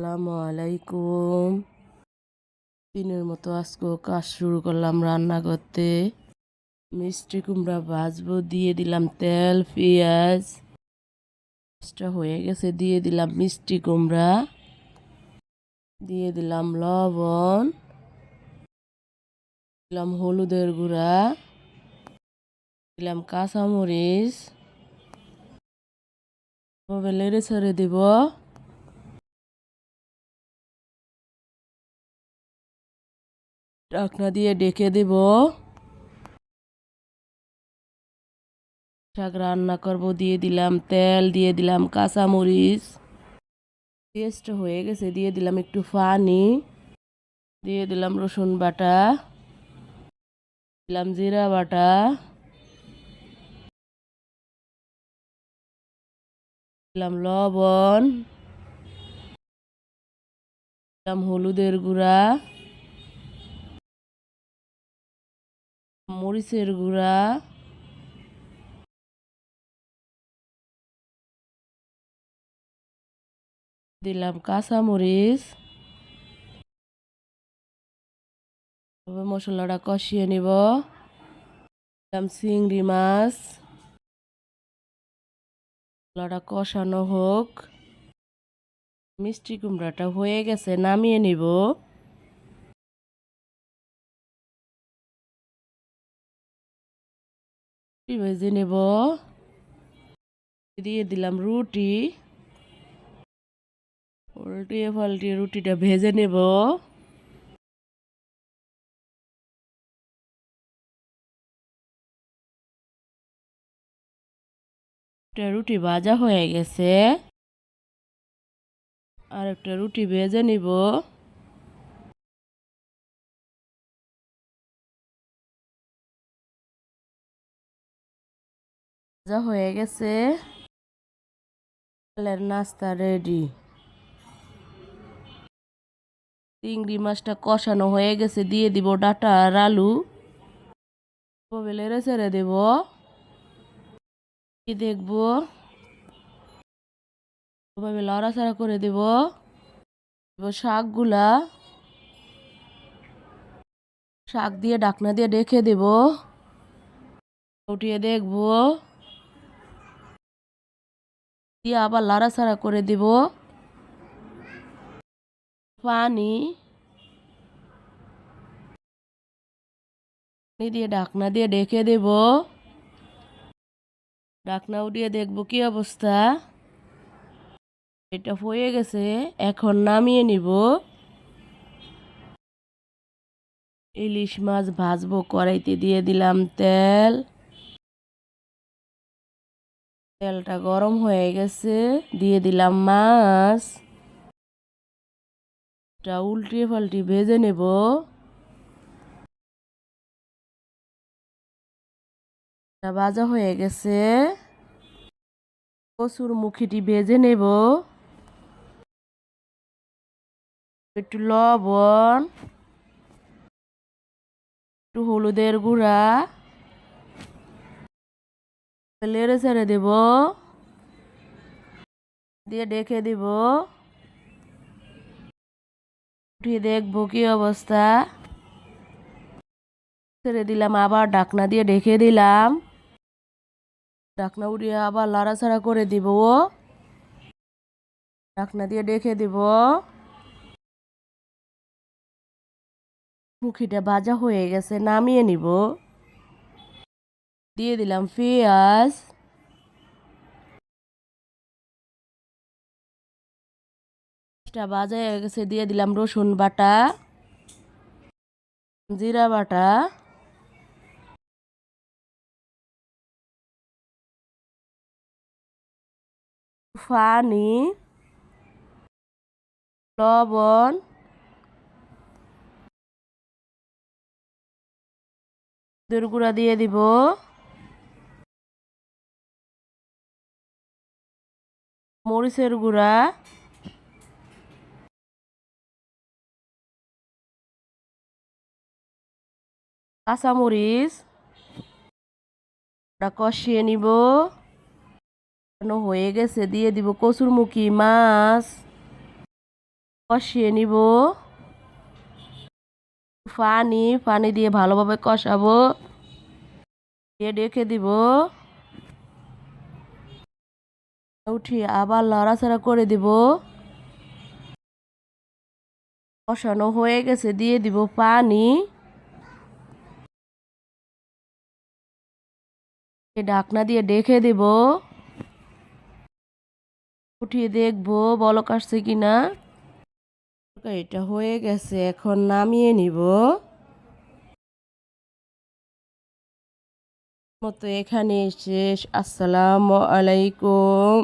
আসসালামু আলাইকুম। দিনের মতো আজকেও কাজ শুরু করলাম রান্না করতে। মিষ্টি কুমড়া ভাজবো, দিয়ে দিলাম তেল, পেঁয়াজ। কাজটা হয়ে গেছে, দিয়ে দিলাম মিষ্টি কুমড়া। দিয়ে দিলাম লবণ। দিলাম হলুদের গুঁড়া। দিলাম কাঁচামরিচ। লেড়ে ছেড়ে দিব। ঢাকনা দিয়ে ডেকে দেব। শাক রান্না করব, দিয়ে দিলাম তেল, দিয়ে দিলাম কাঁচামরিচ। পেস্ট হয়ে গেছে, দিয়ে দিলাম একটু পানি। দিয়ে দিলাম রসুন বাটা। দিলাম জিরা বাটা। দিলাম লবণ। দিলাম হলুদের গুঁড়া। মরিচের গুঁড়া। দিলাম কাঁচামরিচ তবে মশলাটা কষিয়ে নিব। দিলাম চিংড়ি মাছ। মশলাটা কষানো হোক। মিষ্টি কুমড়াটা হয়ে গেছে, নামিয়ে নিব। ভেজে নেব দিয়ে দিলাম রুটি উল্টিয়ে পাল্টিয়ে রুটিটা ভেজে নেব রুটি ভাজা হয়ে গেছে আর একটা রুটি ভেজে নিব ভাজা হয়ে গেছে। নাস্তা রেডি চিংড়ি মাছটা কষানো হয়ে গেছে, দিয়ে দিব ডাটা আর আলু। বেলেরে ছেড়ে দেব। কি দেখব? ওভাবে লড়াছাড়া করে দেব। দেব শাকগুলা। শাক দিয়ে ডাকনা দিয়ে ডেকে দেব। উঠিয়ে দেখব। দিয়ে আবার লাড়াছাড়া করে দিব। পানি। পানি দিয়ে ঢাকনা দিয়ে ডেকে দেব। ঢাকনা উঠিয়ে দেখব কি অবস্থা। এটা হয়ে গেছে, এখন নামিয়ে নিব। ইলিশ মাছ ভাজবো, কড়াইতে দিয়ে দিলাম তেল। তেলটা গরম হয়ে গেছে। দিয়ে দিলাম মাছ। উল্টিয়ে পাল্টি ভেজে নেব। ভাজা হয়ে গেছে। কচুর মুখিটি ভেজে নেব। একটু লবণ, একটু হলুদের গুঁড়া। লেড়ে ছেড়ে দেব দিয়ে ডেকে দিব উঠিয়ে দেখব কি অবস্থা ছেড়ে দিলাম আবার ঢাকনা দিয়ে ডেকে দিলাম ঢাকনা উঠিয়ে আবার লাড়াছাড়া করে দিব ঢাকনা দিয়ে ডেকে দিব মুখিটা ভাজা হয়ে গেছে নামিয়ে নিব দিয়ে দিলাম পেঁয়াজ ভাজা হয়ে গেছে দিয়ে দিলাম রসুন বাটা জিরা বাটা পানি লবণ গুঁড়া দিয়ে দিব মরিচের গুঁড়া। কাঁচামরিচ। কষিয়ে নিব। হয়ে গেছে, দিয়ে দিব কচুরমুখী মাছ। কষিয়ে নিব। পানি পানি দিয়ে ভালোভাবে কষাবো। দিয়ে ডেকে দিব। উঠিয়ে আবার লড়াচাড়া করে দিব। কষানো হয়ে গেছে, দিয়ে দিব পানি। এ ঢাকনা দিয়ে ডেকে দেব। উঠিয়ে দেখব বলক আসছে কিনা। এটা হয়ে গেছে, এখন নামিয়ে নিব। মতো এখানে শেষ। আসসালামু আলাইকুম।